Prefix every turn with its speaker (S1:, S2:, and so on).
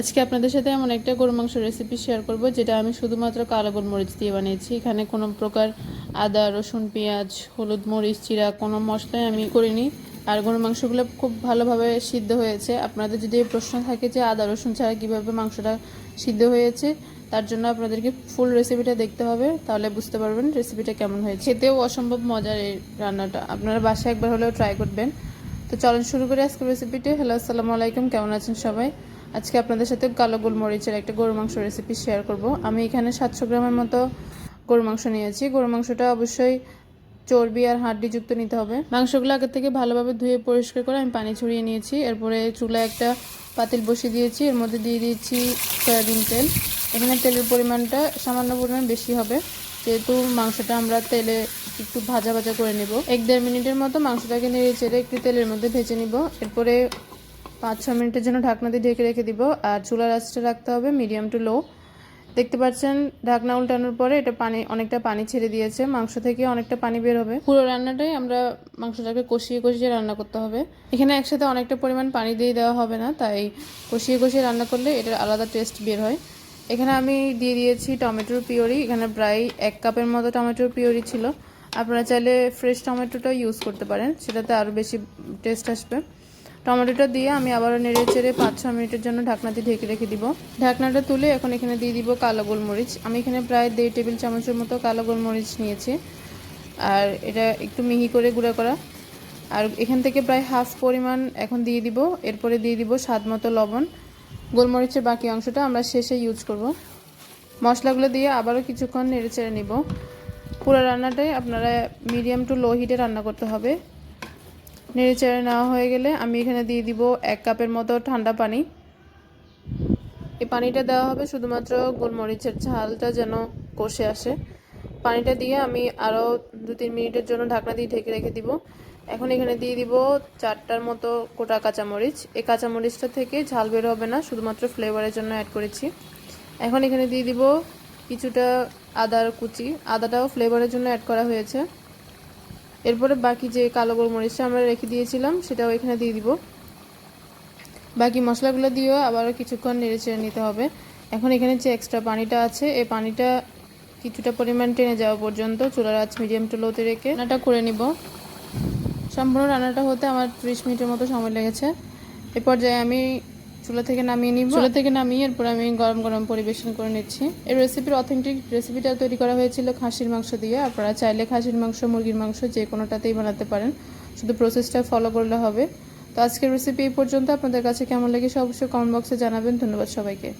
S1: আজকে আপনাদের সাথে এমন একটা গরু মাংস রেসিপি শেয়ার করব, যেটা আমি শুধুমাত্র কালো গোলমরিচ দিয়ে বানিয়েছি। এখানে কোনো প্রকার আদা, রসুন, পেঁয়াজ, হলুদ মরিচ, চিরা কোনো মশলাই আমি করিনি। আর গরুর মাংসগুলো খুব ভালোভাবে সিদ্ধ হয়েছে। আপনাদের যদি প্রশ্ন থাকে যে আদা, রসুন ছাড়া কীভাবে মাংসটা সিদ্ধ হয়েছে, তার জন্য আপনাদেরকে ফুল রেসিপিটা দেখতে হবে, তাহলে বুঝতে পারবেন রেসিপিটা কেমন হয়েছে। খেতেও অসম্ভব মজার এই রান্নাটা। আপনারা বাসায় একবার হলেও ট্রাই করবেন। তো চলেন শুরু করে আজকে রেসিপিটি হ্যালো আসসালামু আলাইকুম। কেমন আছেন সবাই? আজকে আপনাদের সাথে কালো গোলমরিচের একটা গরু মাংস রেসিপি শেয়ার করব। আমি এখানে সাতশো গ্রামের মতো গরু মাংস নিয়েছি। গরু মাংসটা অবশ্যই চর্বি আর হাড্ডিযুক্ত নিতে হবে। মাংসগুলো আগে থেকে ভালোভাবে ধুয়ে পরিষ্কার করে আমি পানি ছড়িয়ে নিয়েছি। এরপরে চুলায় একটা পাতিল বসিয়ে দিয়েছি। এর মধ্যে দিয়ে দিয়েছি সয়াবিন তেল। এখানে তেলের পরিমাণটা সামান্য পরিমাণ বেশি হবে। যেহেতু মাংসটা আমরা তেলে একটু ভাজা ভাজা করে নিব। এক দেড় মিনিটের মতো মাংসটাকে নেড়ে চেড়ে একটু তেলের মধ্যে ভেজে নিব। এরপরে পাঁচ ছ মিনিটের জন্য ঢাকনা দিয়ে ঢেকে রেখে দিব, আর চুলার আঁচটা রাখতে হবে মিডিয়াম টু লো দেখতে পাচ্ছেন, ঢাকনা উল্টানোর পরে এটা পানি, অনেকটা পানি ছেড়ে দিয়েছে, মাংস থেকে অনেকটা পানি বের হবে। পুরো রান্নাটাই আমরা মাংসটাকে কষিয়ে কষিয়ে রান্না করতে হবে। এখানে একসাথে অনেকটা পরিমাণ পানি দিয়ে দেওয়া হবে না, তাই কষিয়ে কষিয়ে রান্না করলে এটার আলাদা টেস্ট বের হয়। এখানে আমি দিয়ে দিয়েছি টমেটোর পিওরি, এখানে প্রায় এক কাপের মতো টমেটোর পিওরি ছিল। আপনারা চাইলে ফ্রেশ টমেটোটাও ইউজ করতে পারেন, সেটাতে আরও বেশি টেস্ট আসবে। টমেটোটা দিয়ে আমি আবারও নেড়ে চেড়ে পাঁচ ছ মিনিটের জন্য ঢাকনা দিয়ে ঢেকে রেখে দিব। ঢাকনাটা তুলে এখন এখানে দিয়ে দিব কালো গোলমরিচ। আমি এখানে প্রায় দেড় টেবিল চামচের মতো কালো গোলমরিচ নিয়েছি। আর এটা একটু মিহি করে গুঁড়া করা। আর এখান থেকে প্রায় হাফ পরিমাণ এখন দিয়ে দিব। এরপরে দিয়ে দিব স্বাদ মতো লবণ। গোলমরিচের বাকি অংশটা আমরা শেষে ইউজ করব। মশলাগুলো দিয়ে আবারও কিছুক্ষণ নেড়ে চেড়ে নিব। পুরো রান্নাটাই আপনারা মিডিয়াম টু লো হিটে রান্না করতে হবে। নেড়ে চেড়ে নেওয়া হয়ে গেলে আমি এখানে দিয়ে দিব এক কাপের মতো ঠান্ডা পানি। এই পানিটা দেওয়া হবে শুধুমাত্র গোলমরিচের ঝালটা যেন কষে আসে। পানিটা দিয়ে আমি আরও দু তিন মিনিটের জন্য ঢাকনা দিয়ে ঢেকে রেখে দিব। এখন এখানে দিয়ে দিব চারটার মতো কোটা কাঁচামরিচ। এই কাঁচামরিচটা থেকে ঝাল বের হবে না, শুধুমাত্র ফ্লেভারের জন্য অ্যাড করেছি। এখন এখানে দিয়ে দিব কিছুটা আদার কুচি। আদাটাও ফ্লেভারের জন্য অ্যাড করা হয়েছে। এরপরে বাকি যে কালো গোলমরিচটা আমরা রেখে দিয়েছিলাম, সেটাও এখানে দিয়ে দিব। বাকি মশলাগুলো দিয়েও আবারও কিছুক্ষণ নেড়ে চেড়ে নিতে হবে। এখন এখানে যে এক্সট্রা পানিটা আছে, এই পানিটা কিছুটা পরিমাণ টেনে যাওয়া পর্যন্ত চুলার আঁচ মিডিয়াম টু লোতে রেখে রান্নাটা করে নিব। সম্পূর্ণ রান্নাটা হতে আমার ত্রিশ মিনিটের মতো সময় লেগেছে। এ পর্যায়ে আমি চুলা থেকে নামিয়ে নিব। চুলা থেকে নামিয়ে এরপর আমি গরম গরম পরিবেশন করে নিচ্ছি। এই রেসিপির অথেন্টিক রেসিপিটা তৈরি করা হয়েছিল খাসির মাংস দিয়ে। আপনারা চাইলে খাসির মাংস, মুরগির মাংস যে কোনোটাতেই বানাতে পারেন। শুধু প্রসেসটা ফলো করলে হবে। তো আজকের রেসিপি এই পর্যন্ত। আপনাদের কাছে কেমন লেগেছে অবশ্যই কমেন্ট বক্সে জানাবেন। ধন্যবাদ সবাইকে।